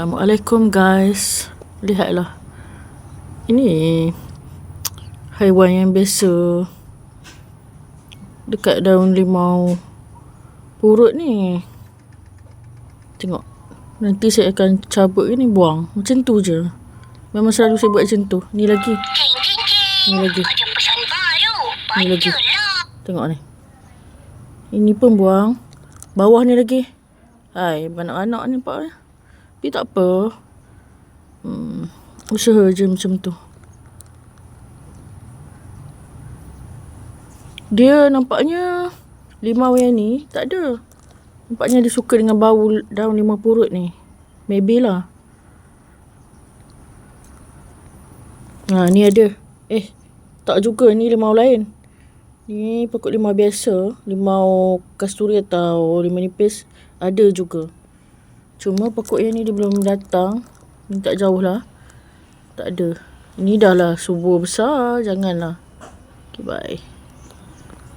Assalamualaikum guys. Lihatlah. Ini haiwan yang biasa dekat daun limau purut ni. Tengok. Nanti saya akan cabut ini buang. Macam tu je. Memang selalu saya buat macam tu. Ni lagi. Ni lagi. Ni lagi. Tengok ni. Ini pun buang. Bawah ni lagi. Hai, anak-anak ni nampak ni. Tapi tak apa. Hmm, usaha je macam tu. Dia nampaknya limau yang ni tak ada. Nampaknya dia suka dengan bau daun limau purut ni. Maybe lah. Ha, ni ada. Eh, tak juga. Ni limau lain. Ni pokok limau biasa. Limau kasturi atau limau nipis. Ada juga. Cuma pokok yang ni dia belum datang. Ni tak jauh lah. Tak ada. Ni dah lah subur besar. Janganlah. Okay, bye.